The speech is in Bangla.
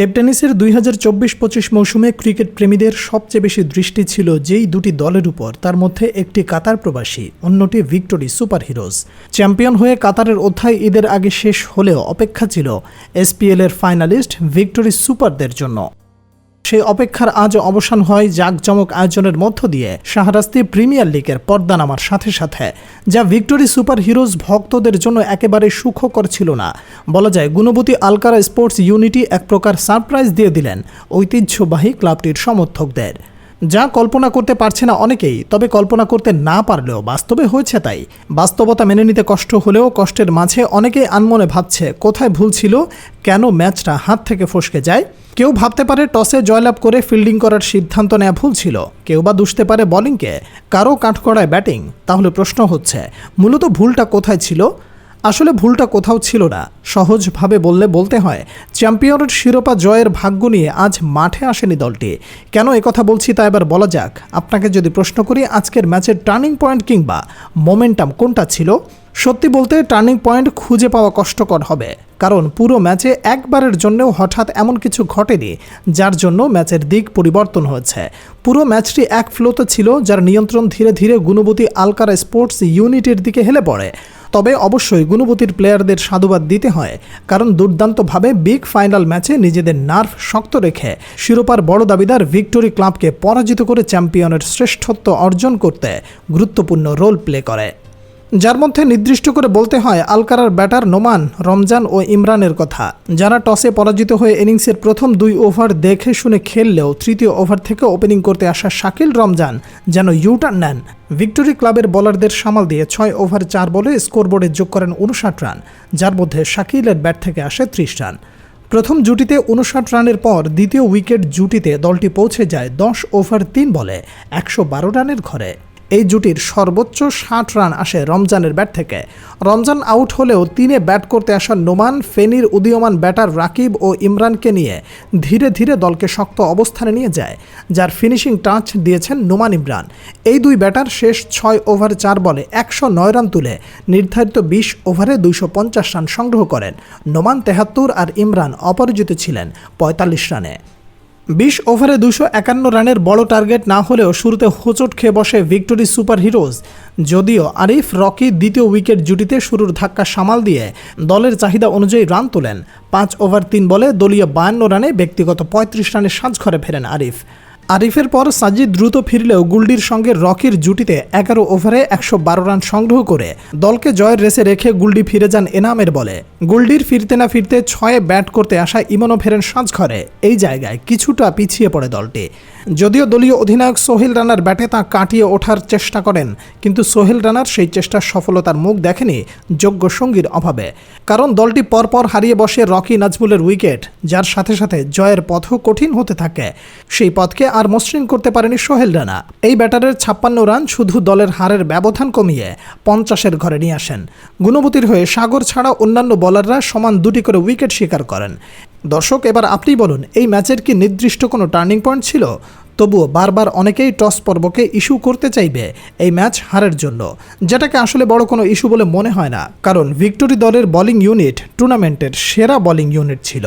টেপ টেনিসের দুই হাজার চব্বিশ পঁচিশ মৌসুমে ক্রিকেট প্রেমীদের সবচেয়ে বেশি দৃষ্টি ছিল যেই দুটি দলের উপর, তার মধ্যে একটি কাতার প্রবাসী, অন্যটি ভিক্টোরি সুপার হিরোজ চ্যাম্পিয়ন হয়ে কাতারের অধ্যায় ঈদের আগে শেষ হলেও অপেক্ষা ছিল এসপিএলের ফাইনালিস্ট ভিক্টোরি সুপারদের জন্য। সেই অপেক্ষার আজ অবসান হয় জাঁকজমক আয়োজনের মধ্য দিয়ে শাহরাস্তি প্রিমিয়ার লিগের পর্দা নামার সাথে সাথে, যা ভিক্টোরি সুপার হিরোজ ভক্তদের জন্য একেবারে সুখকর ছিল না। বলা যায়, গুণবতী আলকারা স্পোর্টস ইউনিটি এক প্রকার সারপ্রাইজ দিয়ে দিলেন ঐতিহ্যবাহী ক্লাবটির সমর্থকদের। যা কল্পনা করতে পারছে না অনেকেই, তবে কল্পনা করতে না পারলেও বাস্তবে হয়েছে তাই। বাস্তবতা মেনে নিতে কষ্ট হলেও কষ্টের মাঝে অনেকেই আনমনে ভাবছে, কোথায় ভুল ছিল, কেন ম্যাচটা হাত থেকে ফসকে যায়? কেউ ভাবতে পারে টসে জয়লাভ করে ফিল্ডিং করার সিদ্ধান্ত নেওয়া ভুল ছিল। কেউ বা দুষতে পারে বোলিংকে কারও কাঠকড়ায় ব্যাটিং তাহলে প্রশ্ন হচ্ছে, মূলত ভুলটা কোথায় ছিল? আসলে ভুলটা কোথাও ছিল না। সহজভাবে বললে বলতে হয়, চ্যাম্পিয়নের শিরোপা জয়ের ভাগ্য নিয়ে আজ মাঠে আসেনি দলটি। কেন কথা বলছি তা এবার বলা যাক। আপনাকে যদি প্রশ্ন করি, আজকের ম্যাচের টার্নিং পয়েন্ট কিংবা মোমেন্টাম কোনটা ছিল? সত্যি বলতে, টার্নিং পয়েন্ট খুঁজে পাওয়া কষ্টকর হবে। কারণ পুরো ম্যাচে একবারের জন্যও হঠাৎ এমন কিছু ঘটেনি, যার জন্য ম্যাচের দিক পরিবর্তন হয়েছে। পুরো ম্যাচটি এক ফ্লোতে ছিল, যার নিয়ন্ত্রণ ধীরে ধীরে গুণবতী আলকারা স্পোর্টস ইউনিটের দিকে হেলে পড়ে। তবে অবশ্যই গুণবতীর প্লেয়ারদের সাধুবাদ দিতে হয়, কারণ দুর্দান্তভাবে বিগ ফাইনাল ম্যাচে নিজেদের নার্ভ শক্ত রেখে শিরোপার বড় দাবিদার ভিক্টোরি ক্লাবকে পরাজিত করে চ্যাম্পিয়নের শ্রেষ্ঠত্ব অর্জন করতে গুরুত্বপূর্ণ রোল প্লে করে। যার মধ্যে নির্দিষ্ট করে বলতে হয় আলকারার ব্যাটার নোমান, রমজান ও ইমরানের কথা। যারা টসে পরাজিত হয়ে ইনিংসের প্রথম দুই ওভার দেখে শুনে খেললেও তৃতীয় ওভার থেকে ওপেনিং করতে আসা শাকিল রমজান যেন ইউটার্ন নেন। ভিক্টোরি ক্লাবের বোলারদের সামাল দিয়ে ছয় ওভার চার বলে স্কোরবোর্ডে যোগ করেন উনষাট রান, যার মধ্যে শাকিলের ব্যাট থেকে আসে ত্রিশ রান। প্রথম জুটিতে উনষাট রানের পর দ্বিতীয় উইকেট জুটিতে দলটি পৌঁছে যায় দশ ওভার তিন বলে একশো বারো রানের ঘরে। এই জুটির সর্বোচ্চ ষাট রান আসে রমজানের ব্যাট থেকে। রমজান আউট হলেও তিনে ব্যাট করতে আসা নোমান, ফেনীর উদীয়মান ব্যাটার রাকিব ও ইমরানকে নিয়ে ধীরে ধীরে দলকে শক্ত অবস্থানে নিয়ে যায়, যার ফিনিশিং টাচ দিয়েছেন নোমান ইমরান। এই দুই ব্যাটার শেষ ছয় ওভার চার বলে একশো নয় রান তুলে নির্ধারিত বিশ ওভারে দুইশো পঞ্চাশ রান সংগ্রহ করেন। নোমান তেহাত্তর আর ইমরান অপরাজিত ছিলেন পঁয়তাল্লিশ রানে। বিশ ওভারে দুশো একান্ন রানের বড় টার্গেট না হলেও শুরুতে হোঁচট খেয়ে বসে ভিক্টোরি সুপার হিরোজ যদিও আরিফ রকি দ্বিতীয় উইকেট জুটিতে শুরুর ধাক্কা সামাল দিয়ে দলের চাহিদা অনুযায়ী রান তোলেন। পাঁচ ওভার তিন বলে দলীয় বায়ান্ন রানে ব্যক্তিগত পঁয়ত্রিশ রানের সাজঘরে ফেরেন আরিফ। আরিফের পর সাজিদ দ্রুত ফিরলেও গুলডির সঙ্গে রকির জুটিতে এগারো ওভারে একশো বারো রান সংগ্রহ করে দলকে জয়ের রেসে রেখে গুলডি ফিরে যান এনামের বলে। গুলডির ফিরতে না ফিরতে ছয়ে ব্যাট করতে আসা ইমনও ফেরেন সাজঘরে। এই জায়গায় কিছুটা পিছিয়ে পড়ে দলটি। যদিও দলীয় অধিনায়ক সোহেল রানার ব্যাটে তা কাটিয়ে ওঠার চেষ্টা করেন, কিন্তু সোহেল রানার সেই চেষ্টার সফলতার মুখ দেখেনি যোগ্য সঙ্গীর অভাবে। কারণ দলটি পরপর হারিয়ে বসে রকি নাজমুলের উইকেট, যার সাথে সাথে জয়ের পথও কঠিন হতে থাকে। সেই পথকে আর মসৃণ করতে পারেনি সোহেল রানা। এই ব্যাটারের ছাপ্পান্ন রান শুধু দলের হারের ব্যবধান কমিয়ে পঞ্চাশের ঘরে নিয়ে আসেন। গুণবতীর হয়ে সাগর ছাড়া অন্যান্য বলাররা সমান দুটি করে উইকেট শিকার করেন। দর্শক, এবার আপনি বলুন, এই ম্যাচের কি নির্দিষ্ট কোনো টার্নিং পয়েন্ট ছিল? তবুও বারবার অনেকেই টস পর্বকে ইস্যু করতে চাইবে এই ম্যাচ হারের জন্য। যেটাকে আসলে বড় কোনো ইস্যু বলে মনে হয় না, কারণ ভিক্টোরি দলের বোলিং ইউনিট টুর্নামেন্টের সেরা বোলিং ইউনিট ছিল।